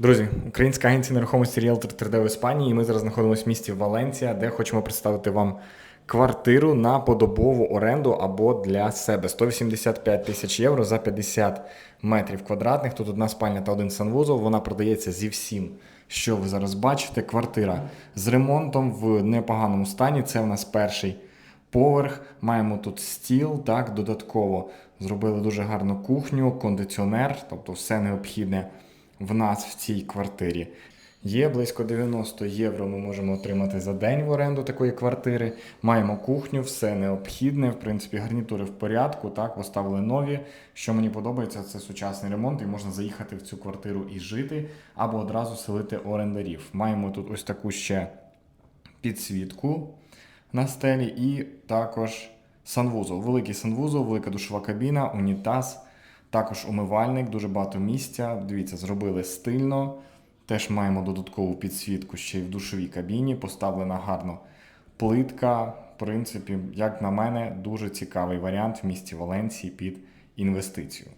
Друзі, українська агенція нерухомості Realtor 3D в Іспанії. І ми зараз знаходимося в місті Валенція, де хочемо представити вам квартиру на подобову оренду або для себе 185 тисяч євро за 50 метрів квадратних. Тут одна спальня та один санвузол. Вона продається зі всім, що ви зараз бачите. Квартира з ремонтом в непоганому стані. Це в нас перший поверх. Маємо тут стіл, так, додатково зробили дуже гарну кухню, кондиціонер, тобто все необхідне в нас в цій квартирі. Є близько 90 євро. Ми можемо отримати за день в оренду такої квартири. Маємо кухню, все необхідне. В принципі, гарнітури в порядку. Так, поставили нові. Що мені подобається, це сучасний ремонт, і можна заїхати в цю квартиру і жити, або одразу селити орендарів. Маємо тут ось таку ще підсвітку на стелі і також санвузол. Великий санвузол, велика душова кабіна, унітаз, також умивальник, дуже багато місця. Дивіться, зробили стильно. Теж маємо додаткову підсвітку ще й в душовій кабіні. Поставлена гарно плитка. В принципі, як на мене, дуже цікавий варіант в місті Валенції під інвестицію.